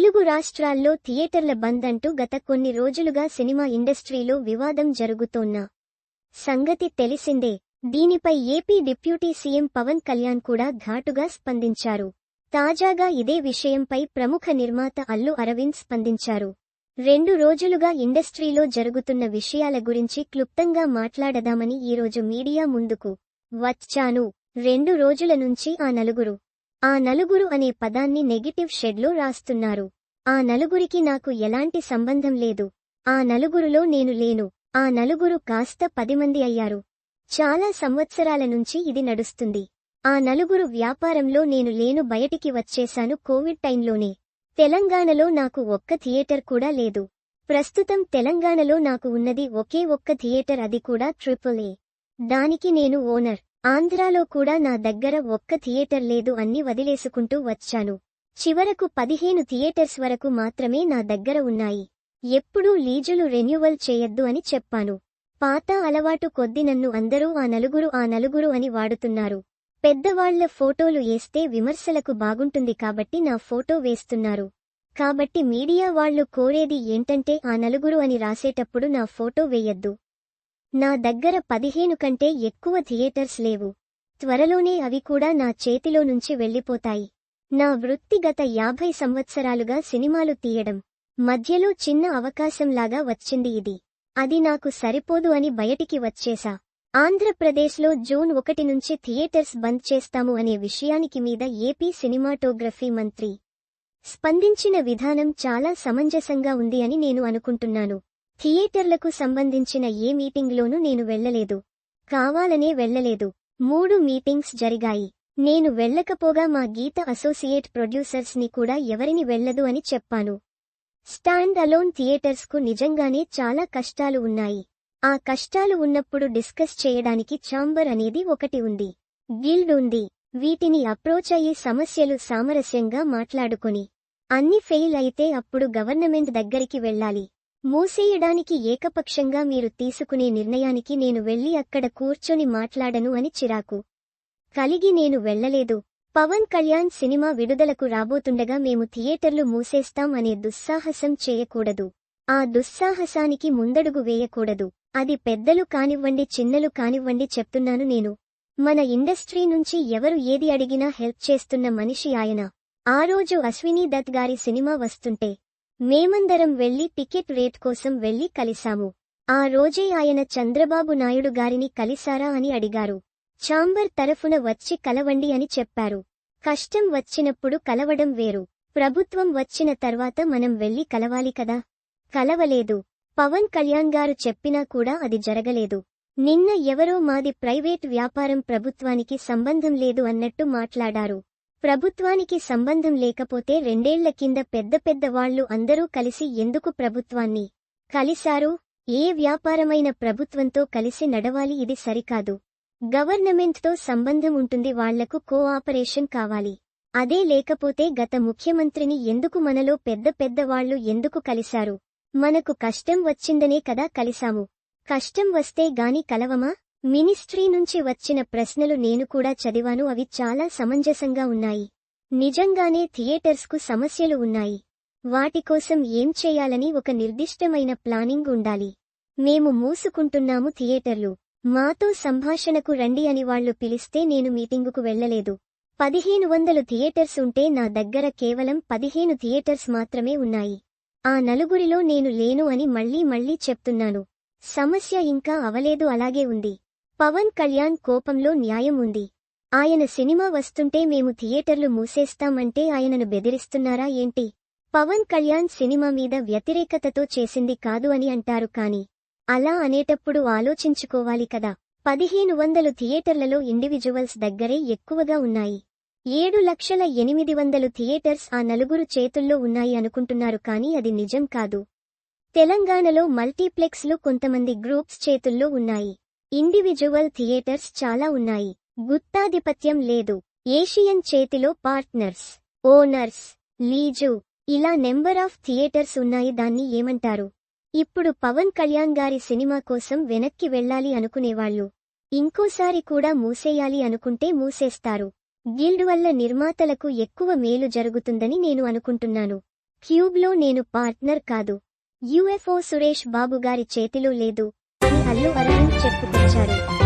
తెలుగు రాష్ట్రాల్లో థియేటర్ల బంద్ అంటూ గత కొన్ని రోజులుగా సినిమా ఇండస్ట్రీలో వివాదం జరుగుతోన్న సంగతి తెలిసిందే. దీనిపై AP deputy CM Pawan Kalyan కూడా ఘాటుగా స్పందించారు. తాజాగా ఇదే విషయంపై ప్రముఖ నిర్మాత అల్లు అరవింద్ స్పందించారు. రెండు రోజులుగా ఇండస్ట్రీలో జరుగుతున్న విషయాల గురించి క్లుప్తంగా మాట్లాడదామని ఈరోజు మీడియా ముందుకు వచ్చాను. రెండు రోజుల నుంచి ఆ నలుగురు. ఆ నలుగురు అనే పదాన్ని నెగిటివ్ షెడ్లో రాస్తున్నారు. ఆ నలుగురికి నాకు ఎలాంటి సంబంధం లేదు. ఆ నలుగురులో నేను లేను. ఆ నలుగురు కాస్త పది మంది అయ్యారు. చాలా సంవత్సరాల నుంచి ఇది నడుస్తుంది. ఆ నలుగురు వ్యాపారంలో నేను లేను బయటికి వచ్చేశాను కోవిడ్ టైంలోనే. తెలంగాణలో నాకు ఒక్క థియేటర్ కూడా లేదు. ప్రస్తుతం తెలంగాణలో నాకు ఉన్నది ఒకే ఒక్క థియేటర్ అది కూడా ట్రిపుల్ ఏ. దానికి నేను ఓనర్. ఆంధ్రాలో కూడా నా దగ్గర ఒక్క థియేటర్ లేదు అన్ని వదిలేసుకుంటూ వచ్చాను. చివరకు పదిహేను థియేటర్స్ వరకు మాత్రమే నా దగ్గర ఉన్నాయి. ఎప్పుడూ లీజులు రెన్యువల్ చేయొద్దు అని చెప్పాను. పాత అలవాటు కొద్ది నన్ను అందరూ ఆ నలుగురు ఆ నలుగురు అని వాడుతున్నారు. పెద్దవాళ్ళ ఫోటోలు వేస్తే విమర్శలకు బాగుంటుంది కాబట్టి నా ఫోటో వేస్తున్నారు. కాబట్టి మీడియా వాళ్ళు కోరేది ఏంటంటే ఆ నలుగురు అని రాసేటప్పుడు నా ఫోటో వేయద్దు. నా దగ్గర పదిహేను కంటే ఎక్కువ థియేటర్స్ లేవు. త్వరలోనే అవి కూడా నా చేతిలో నుంచి వెళ్ళిపోతాయి నా వృత్తి గత యాభై సంవత్సరాలుగా సినిమాలు తీయడం మధ్యలో చిన్న అవకాశంలాగా వచ్చింది ఇది. అది నాకు సరిపోదు అని బయటికి వచ్చేశా ఆంధ్రప్రదేశ్లో జూన్ ఒకటి నుంచి థియేటర్స్ బంద్ చేస్తాము అనే విషయానికి మీద ఏపీ సినిమాటోగ్రఫీ మంత్రి స్పందించిన విధానం చాలా సమంజసంగా ఉంది అని నేను అనుకుంటున్నాను. థియేటర్లకు సంబంధించిన ఏ మీటింగ్లోనూ నేను వెళ్ళలేదు కావాలనే వెళ్ళలేదు మూడు మీటింగ్స్ జరిగాయి. నేను వెళ్ళకపోగా మా గీత అసోసియేట్ ప్రొడ్యూసర్స్ని కూడా ఎవరిని వెళ్ళదు అని చెప్పాను. స్టాండ్ అలోన్ థియేటర్స్కు నిజంగానే చాలా కష్టాలు ఉన్నాయి. ఆ కష్టాలు ఉన్నప్పుడు డిస్కస్ చేయడానికి ఛాంబర్ అనేది ఒకటి ఉంది. గిల్డ్ ఉంది. వీటిని అప్రోచ్ అయ్యే సమస్యలు సామరస్యంగా మాట్లాడుకొని. అన్ని ఫెయిల్ అయితే అప్పుడు గవర్నమెంట్ దగ్గరికి వెళ్ళాలి. మూసేయడానికి ఏకపక్షంగా మీరు తీసుకునే నిర్ణయానికి నేను వెళ్ళి అక్కడ కూర్చొని మాట్లాడను అని చిరాకు. కలిగి నేను వెళ్ళలేదు పవన్ కళ్యాణ్ సినిమా విడుదలకు రాబోతుండగా మేము థియేటర్లు మూసేస్తాం అనే దుస్సాహసం చేయకూడదు. ఆ దుస్సాహసానికి ముందడుగు వేయకూడదు. అది పెద్దలు కానివ్వండి చిన్నలు కానివ్వండి చెప్తున్నాను నేను. మన ఇండస్ట్రీ నుంచి ఎవరు ఏది అడిగినా హెల్ప్ చేస్తున్న మనిషి ఆయన. ఆ రోజు అశ్వినీ దత్ గారి సినిమా వస్తుంటే మేమందరం వెళ్ళి టికెట్ రేట్ కోసం వెళ్ళి కలిశాము. ఆ రోజే ఆయన చంద్రబాబు నాయుడు గారిని కలిసారా అని అడిగారు. ఛాంబర్ తరఫున వచ్చి కలవండి అని చెప్పారు. కష్టం వచ్చినప్పుడు కలవడం వేరు. ప్రభుత్వం వచ్చిన తర్వాత మనం వెళ్ళి కలవాలి కదా? కలవలేదు. పవన్ కళ్యాణ్ గారు చెప్పినా కూడా అది జరగలేదు. నిన్న ఎవరో మాది ప్రైవేట్ వ్యాపారం ప్రభుత్వానికి సంబంధం లేదు అన్నట్టు మాట్లాడారు. ప్రభుత్వానికి సంబంధం లేకపోతే రెండేళ్ళ కింద పెద్ద పెద్ద వాళ్ళు అందరూ కలిసి ఎందుకు ప్రభుత్వాన్ని కలిశారు? ఏ వ్యాపారమైన ప్రభుత్వంతో కలిసి నడవాలి ఇది సరికాదు. గవర్నమెంట్తో సంబంధం ఉంటుంది వాళ్ళకు కోఆపరేషన్ కావాలి. అదే లేకపోతే గత ముఖ్యమంత్రిని ఎందుకు మనలో పెద్ద పెద్ద వాళ్ళు ఎందుకు కలిశారు? మనకు కష్టం వచ్చిందనే కదా కలిశాము. కష్టం వస్తే గాని కలవమా? మినిస్ట్రీ నుంచి వచ్చిన ప్రశ్నలు నేను కూడా చదివాను అవి చాలా సమంజసంగా ఉన్నాయి. నిజంగానే థియేటర్స్కు సమస్యలు ఉన్నాయి. వాటికోసం ఏం చేయాలని ఒక నిర్దిష్టమైన ప్లానింగ్ ఉండాలి. మేము మూసుకుంటున్నాము థియేటర్లు. మాతో సంభాషణకు రండి అని వాళ్ళు పిలిస్తే నేను మీటింగుకు వెళ్ళలేదు పదిహేను వందలు థియేటర్స్ ఉంటే నా దగ్గర కేవలం పదిహేను థియేటర్స్ మాత్రమే ఉన్నాయి. ఆ నలుగురిలో నేను లేను అని మళ్ళీ మళ్ళీ చెప్తున్నాను. సమస్య ఇంకా అవలేదు అలాగే ఉంది. పవన్ కళ్యాణ్ కోపంలో న్యాయం ఉంది. ఆయన సినిమా వస్తుంటే మేము థియేటర్లు మూసేస్తామంటే ఆయనను బెదిరిస్తున్నారా ఏంటి? పవన్ కళ్యాణ్ సినిమా మీద వ్యతిరేకతతో చేసింది కాదు అని అంటారు కాని అలా అనేటప్పుడు ఆలోచించుకోవాలి కదా. పదిహేను వందలు థియేటర్లలో ఇండివిజువల్స్ దగ్గరే ఎక్కువగా ఉన్నాయి. ఏడు లక్షల ఎనిమిది వందలు థియేటర్స్ ఆ నలుగురు చేతుల్లో ఉన్నాయి అనుకుంటున్నారు కానీ అది నిజం కాదు. తెలంగాణలో మల్టీప్లెక్స్లు కొంతమంది గ్రూప్స్ చేతుల్లో ఉన్నాయి. ఇండివిజువల్ థియేటర్స్ చాలా ఉన్నాయి. గుత్తాధిపత్యం లేదు. ఏషియన్ చేతిలో పార్ట్నర్స్ ఓనర్స్ లీజు ఇలా నెంబర్ ఆఫ్ థియేటర్స్ ఉన్నాయి దాన్ని ఏమంటారు? ఇప్పుడు పవన్ కళ్యాణ్ గారి సినిమా కోసం వెనక్కి వెళ్ళాలి అనుకునేవాళ్ళు ఇంకోసారి కూడా మూసేయాలి అనుకుంటే మూసేస్తారు. గిల్డ్ వల్ల నిర్మాతలకు ఎక్కువ మేలు జరుగుతుందని నేను అనుకుంటున్నాను. క్యూబ్లో నేను పార్ట్నర్ కాదు. యుఎఫ్ఓ సురేష్ బాబు గారి చేతిలో లేదు. అని అల్లు అరవింద్ చెప్పుకొచ్చారు.